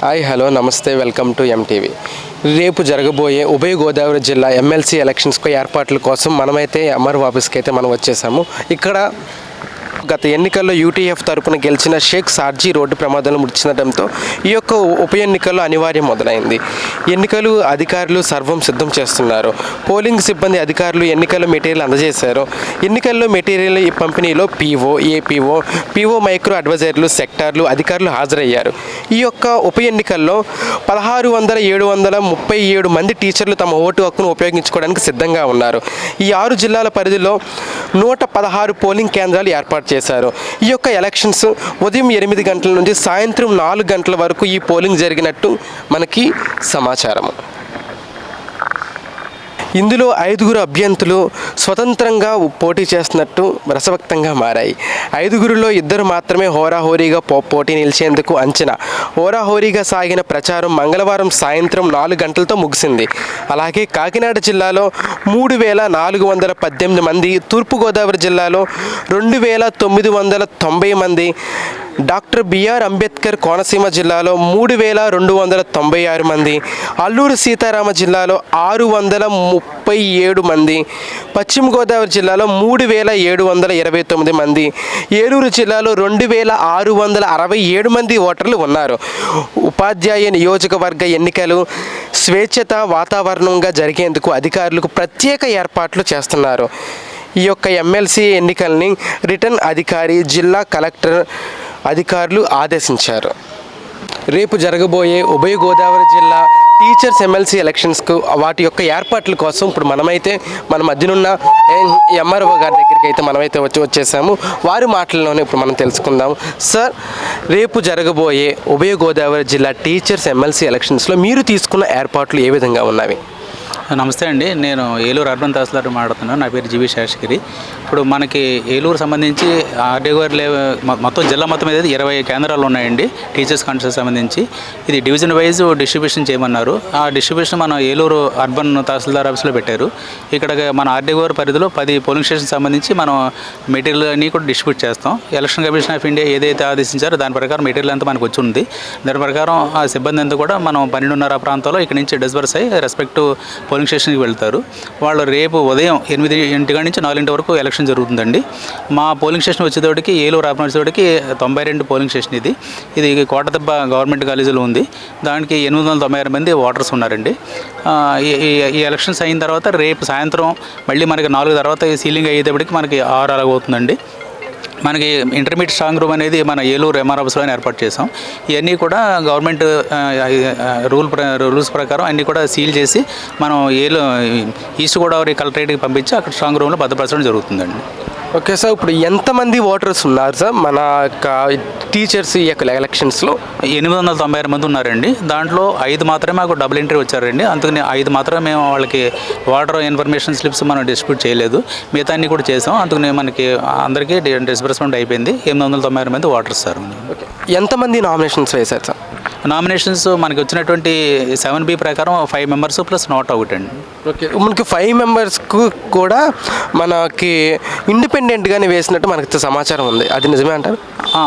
Hi hello namaste welcome to MTV రేపు జరగబోయే ఉభయ గోదావరి జిల్లా ఎమ్మెల్సీ ఎలక్షన్స్కు ఏర్పాట్ల కోసం మనమైతే ఎంఆర్ఓ ఆఫీస్కి అయితే మనం వచ్చేసాము. ఇక్కడ గత ఎన్నికల్లో యూటీఎఫ్ తరపున గెలిచిన షేక్ సార్జీ రోడ్డు ప్రమాదంలో మృతి చెందడంతో ఈ యొక్క ఉప ఎన్నికల్లో అనివార్యం మొదలైంది. ఎన్నికలు అధికారులు సర్వం సిద్ధం చేస్తున్నారు. పోలింగ్ సిబ్బంది అధికారులు ఎన్నికల మెటీరియల్ అందజేశారు. ఎన్నికల్లో మెటీరియల్ పంపిణీలో పీఓ ఏపీఓ పీఓ మైక్రో అడ్వైజర్లు సెక్టార్లు అధికారులు హాజరయ్యారు. ఈ యొక్క ఉప ఎన్నికల్లో పదహారు వందల ఏడు వందల ముప్పై ఏడు మంది టీచర్లు తమ ఓటు హక్కును ఉపయోగించుకోవడానికి సిద్ధంగా ఉన్నారు. ఈ ఆరు జిల్లాల పరిధిలో నూట పదహారు పోలింగ్ కేంద్రాలు ఏర్పాటు చేశారు. ఈ యొక్క ఎలక్షన్స్ ఉదయం ఎనిమిది గంటల నుంచి సాయంత్రం నాలుగు గంటల వరకు ఈ పోలింగ్ జరిగినట్టు మనకి సమాచారం ఇందులో ఐదుగురు అభ్యర్థులు స్వతంత్రంగా పోటీ చేస్తున్నట్టు రసవక్తంగా మారాయి. ఐదుగురిలో ఇద్దరు మాత్రమే హోరాహోరీగా పో పోటీ నిలిచేందుకు అంచనా. హోరాహోరీగా సాగిన ప్రచారం మంగళవారం సాయంత్రం నాలుగు గంటలతో ముగిసింది. అలాగే కాకినాడ జిల్లాలో మూడు వేల నాలుగు వందల పద్దెనిమిది మంది తూర్పుగోదావరి జిల్లాలో రెండు వేల తొమ్మిది వందల తొంభై మంది డాక్టర్ బిఆర్ అంబేద్కర్ కోనసీమ జిల్లాలో మూడు వేల రెండు వందల తొంభై ఆరు మంది అల్లూరు సీతారామ జిల్లాలో ఆరు వందల ముప్పై ఏడు మంది పశ్చిమ గోదావరి జిల్లాలో మూడు వేల ఏడు వందల ఇరవై తొమ్మిది మంది ఏలూరు జిల్లాలో రెండు వేల ఆరు వందల అరవై ఏడు మంది ఓటర్లు ఉన్నారు. ఉపాధ్యాయ నియోజకవర్గ ఎన్నికలు స్వేచ్ఛత వాతావరణంగా జరిగేందుకు అధికారులకు ప్రత్యేక ఏర్పాట్లు చేస్తున్నారు. ఈ యొక్క ఎమ్మెల్సీ ఎన్నికల్ని రిటర్న్ అధికారి జిల్లా కలెక్టర్ అధికారులు ఆదేశించారు. రేపు జరగబోయే ఉభయ గోదావరి జిల్లా టీచర్స్ ఎమ్మెల్సీ ఎలక్షన్స్కు వాటి యొక్క ఏర్పాట్ల కోసం ఇప్పుడు మనమైతే మన మధ్యనున్న ఎంఆర్ఓ గారి దగ్గరికి అయితే మనమైతే వచ్చి వచ్చేసాము. వారి మాటల్లోనే ఇప్పుడు మనం తెలుసుకుందాం. సార్ రేపు జరగబోయే ఉభయ గోదావరి జిల్లా టీచర్స్ ఎమ్మెల్సీ ఎలక్షన్స్లో మీరు తీసుకున్న ఏర్పాట్లు ఏ విధంగా ఉన్నవి? నమస్తే అండి. నేను ఏలూరు అర్బన్ తహసీల్దార్ మాట్లాడుతున్నాను. నా పేరు జీవి శేషగిరి. ఇప్పుడు మనకి ఏలూరు సంబంధించి ఆర్డీఓ లే మొత్తం జిల్లా మొత్తం మీద ఇరవై కేంద్రాలు ఉన్నాయండి టీచర్స్ కాన్ఫరెన్స్ సంబంధించి ఇది డివిజన్ వైజ్ డిస్ట్రిబ్యూషన్ చేయమన్నారు. ఆ డిస్ట్రిబ్యూషన్ మన ఏలూరు అర్బన్ తహసీల్దార్ ఆఫీస్లో పెట్టారు. ఇక్కడ మన ఆర్డీఓ పరిధిలో పది పోలింగ్ స్టేషన్ సంబంధించి మనం మెటీరియల్ అన్ని కూడా డిస్ట్రిబ్యూట్ చేస్తాం. ఎలక్షన్ కమిషన్ ఆఫ్ ఇండియా ఏదైతే ఆదేశించారో దాని ప్రకారం మెటీరియల్ అంతా మనకు వచ్చి ఉంది. దాని ప్రకారం ఆ సిబ్బంది అంతా కూడా మనం పన్నెండున్నర ప్రాంతంలో ఇక్కడ నుంచి డిస్బర్స్ అయ్యి రెస్పెక్ట్ పోలింగ్ స్టేషన్కి వెళ్తారు. వాళ్ళు రేపు ఉదయం ఎనిమిది ఇంటికాడ నుంచి నాలుగింటి వరకు ఎలక్షన్ జరుగుతుందండి. మా పోలింగ్ స్టేషన్ వచ్చేటోడికి ఏలూరు అర్బన్ వచ్చేటోడికి తొంభై రెండు పోలింగ్ స్టేషన్ ఇది. ఇది కోటదెబ్బ గవర్నమెంట్ కాలేజీలో ఉంది. దానికి ఎనిమిది వందల తొంభై ఆరు మంది ఓటర్స్ ఉన్నారండి. ఈ- ఎలక్షన్స్ అయిన తర్వాత రేపు సాయంత్రం మళ్ళీ మనకి నాలుగు తర్వాత ఈ సీలింగ్ అయ్యేటప్పటికి మనకి ఆరు అలాగ అవుతుందండి మనకి ఇంటర్మీడియట్ స్ట్రాంగ్ రూమ్ అనేది మన ఏలూరు ఎంఆర్ ఆఫీస్లో ఏర్పాటు చేసాం ఇవన్నీ కూడా గవర్నమెంట్ రూల్ ప్ర రూల్స్ ప్రకారం అన్నీ కూడా సీల్ చేసి మనం ఏలూ ఈస్ట్ గోదావరి కలెక్టరేట్కి పంపించి అక్కడ స్ట్రాంగ్ రూమ్లో భద్రపరచడం జరుగుతుందండి. ఓకే సార్ ఇప్పుడు ఎంతమంది ఓటర్స్ ఉన్నారు సార్? మన యొక్క టీచర్స్ ఈ యొక్క ఎలక్షన్స్లో? ఎనిమిది వందల తొంభై ఆరు మంది ఉన్నారండి. దాంట్లో ఐదు మాత్రమే మాకు డబుల్ ఎంట్రీ వచ్చారండి. అందుకని ఐదు మాత్రమే మేము వాళ్ళకి వాటర్ ఇన్ఫర్మేషన్ స్లిప్స్ మనం డిస్ట్రిబ్యూట్ చేయలేదు. మిగతా అన్ని కూడా చేసాం. అందుకని మనకి అందరికీ డిస్బర్స్మెంట్ అయిపోయింది. ఎనిమిది వందల తొంభై ఆరు మంది వాటర్స్ సార్. ఎంతమంది నామినేషన్స్ వేశారు సార్? నామినేషన్స్ మనకి వచ్చినటువంటి సెవెన్ బి ప్రకారం five members plus not out అండి. ఓకే. మనకి ఫైవ్ మెంబర్స్కు కూడా మనకి ఇండిపెండెంట్గానే వేసినట్టు మనకి సమాచారం ఉంది. అది నిజమే అంటారు?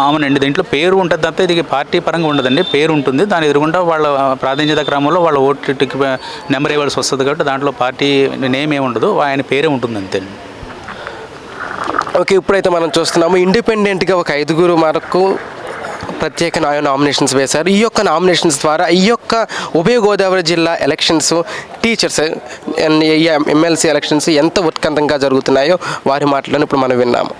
అవునండి. దీంట్లో పేరు ఉంటుంది తప్ప ఇది పార్టీ పరంగా ఉండదండి. పేరు ఉంటుంది. దాని ఎదురుగుండా వాళ్ళ ప్రాధాన్యత క్రమంలో వాళ్ళ ఓటుకి నెంబర్ ఇవ్వాల్సి వస్తుంది కాబట్టి దాంట్లో పార్టీ నేమ్ ఏమి ఉండదు. ఆయన పేరే ఉంటుంది అంతే ఓకే. ఇప్పుడైతే మనం చూస్తున్నాము ఇండిపెండెంట్గా ఒక ఐదుగురు మనకు ప్రత్యేక నామినేషన్స్ వేశారు. ఈ యొక్క నామినేషన్స్ ద్వారా ఈ యొక్క ఉభయ గోదావరి జిల్లా ఎలక్షన్స్ టీచర్స్ ఎమ్మెల్సీ ఎలక్షన్స్ ఎంత ఉత్కంఠంగా జరుగుతున్నాయో వారి మాటలను ఇప్పుడు మనం విన్నాము.